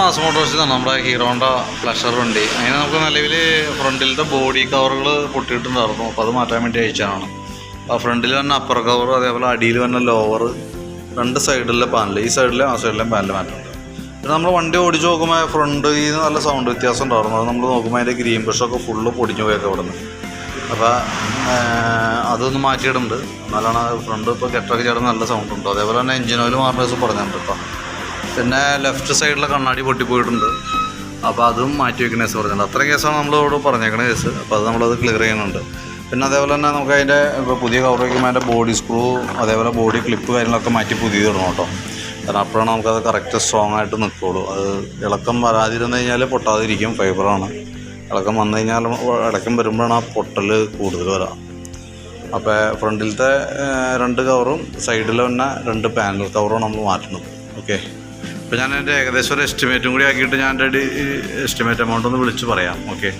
മാസം മോട്ടോഴ്സിലാണ് നമ്മുടെ ഹീറോണ്ട പ്ലഷർ വണ്ടി. അതിന് നമുക്ക് നിലവിൽ ഫ്രണ്ടിലത്തെ ബോഡി കവറുകൾ പൊട്ടിയിട്ടുണ്ടായിരുന്നു. അപ്പോൾ അത് മാറ്റാൻ വേണ്ടി അയച്ചതാണ്. ആ ഫ്രണ്ടിൽ വന്ന അപ്പർ കവർ അതേപോലെ അടിയിൽ വന്ന ലോവർ രണ്ട് സൈഡിലെ പാനൽ ഈ സൈഡിലും ആ സൈഡിലെയും പാനൽ മാറ്റുന്നുണ്ട് പിന്നെ നമ്മൾ വണ്ടി ഓടിച്ച് നോക്കുമ്പോൾ ഫ്രണ്ട് നിന്ന് നല്ല സൗണ്ട് വ്യത്യാസം ഉണ്ടായിരുന്നു. അത് നമ്മൾ നോക്കുമ്പോൾ അതിന്റെ ഗ്രീൻ ബ്രഷൊക്കെ ഫുള്ള് പൊടിഞ്ഞു പോയൊക്കെ അവിടെ നിന്ന് അപ്പോൾ അതൊന്ന് മാറ്റിയിടുന്നുണ്ട്. എന്നാലാണ് ഫ്രണ്ട് ഇപ്പോൾ കെട്ടൊക്കെ ചേർന്ന് നല്ല സൗണ്ട് ഉണ്ട്. അതേപോലെ തന്നെ എഞ്ചിൻ ഓയിൽ മാറുന്ന ദിവസം പറഞ്ഞിട്ടുണ്ട് ഇപ്പോൾ പിന്നെ ലെഫ്റ്റ് സൈഡിലെ കണ്ണാടി പൊട്ടിപ്പോയിട്ടുണ്ട്. അപ്പോൾ അതും മാറ്റി വെക്കുന്ന കേസ് പറഞ്ഞിട്ടുണ്ട്. അത്ര കേസാണ് നമ്മളോട് പറഞ്ഞേക്കണ കേസ്. അപ്പോൾ അത് നമ്മളത് ക്ലിയർ ചെയ്യുന്നുണ്ട്. പിന്നെ അതേപോലെ തന്നെ നമുക്ക് അതിന്റെ ഇപ്പോൾ പുതിയ കവർ വയ്ക്കുമ്പോൾ അതിന്റെ ബോഡി സ്ക്രൂ അതേപോലെ ബോഡി ക്ലിപ്പ് കാര്യങ്ങളൊക്കെ മാറ്റി പുതിയത് ഇടണം കേട്ടോ. കാരണം അപ്പോഴാണ് നമുക്കത് കറക്റ്റ് സ്ട്രോങ് ആയിട്ട് നിൽക്കുള്ളൂ അത് ഇളക്കം വരാതിരുന്ന് കഴിഞ്ഞാൽ പൊട്ടാതിരിക്കും ഫൈബറാണ് ഇളക്കം വന്നു കഴിഞ്ഞാൽ ഇളക്കം വരുമ്പോഴാണ് ആ പൊട്ടൽ കൂടുതൽ വരാം. അപ്പോൾ ഫ്രണ്ടിലത്തെ രണ്ട് കവറും സൈഡിൽ തന്നെ രണ്ട് പാനൽ കവറും നമ്മൾ മാറ്റണം ഓക്കെ അപ്പോൾ ഞാൻ എന്റെ ഏകദേശം ഒരു എസ്റ്റിമേറ്റും കൂടി ആക്കിയിട്ട് ഞാൻ എന്റെ എസ്റ്റിമേറ്റ് എമൗണ്ട് ഒന്ന് വിളിച്ച് പറയാം. ഓക്കെ